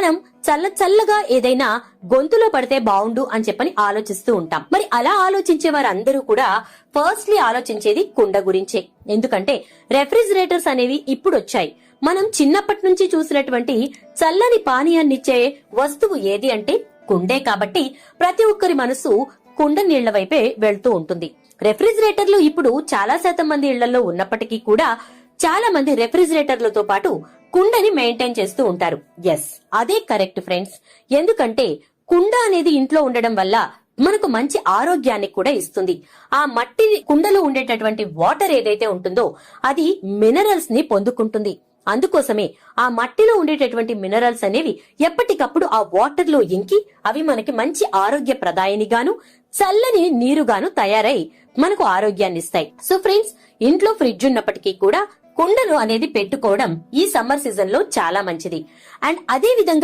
మనం చల్ల చల్లగా ఏదైనా గొంతులో పడితే బాగుండు అని చెప్పని ఆలోచిస్తూ ఉంటాం. మరి అలా ఆలోచించే వారందరూ కూడా ఫస్ట్లీ ఆలోచించేది కుండ గురించే. ఎందుకంటే రెఫ్రిజిరేటర్స్ అనేవి ఇప్పుడు వచ్చాయి మనం చిన్నప్పటి నుంచి చూసినటువంటి చల్లని పానీయాన్నిచ్చే వస్తువు ఏది అంటే కుండే కాబట్టి ప్రతి ఒక్కరి మనసు కుండ నీళ్ళ వైపే వెళ్తూ ఉంటుంది. రెఫ్రిజిరేటర్లు ఇప్పుడు చాలా శాతం మంది ఇళ్ళలో ఉన్నప్పటికీ కూడా చాలా మంది రెఫ్రిజిరేటర్లతో పాటు కుండని మెయింటైన్ చేస్తూ ఉంటారు. ఎస్ అదే కరెక్ట్ ఫ్రెండ్స్. ఎందుకంటే కుండ అనేది ఇంట్లో ఉండడం వల్ల మనకు మంచి ఆరోగ్యాన్ని కూడా ఇస్తుంది. ఆ మట్టి కుండలో ఉండేటటువంటి వాటర్ ఏదైతే ఉంటుందో అది మినరల్స్ని పొందుకుంటుంది. అందుకోసమే ఆ మట్టిలో ఉండేటటువంటి మినరల్స్ అనేవి ఎప్పటికప్పుడు ఆ వాటర్లో ఇంకి అవి మనకి మంచి ఆరోగ్య ప్రదాయనిగాను చల్లని నీరుగాను తయారై మనకు ఆరోగ్యాన్ని ఇస్తాయి. సో ఫ్రెండ్స్ ఇంట్లో ఫ్రిడ్జ్ ఉన్నప్పటికీ కూడా కుండలు అనేది పెట్టుకోవడం ఈ సమ్మర్ సీజన్లో చాలా మంచిది. అండ్ అదే విధంగా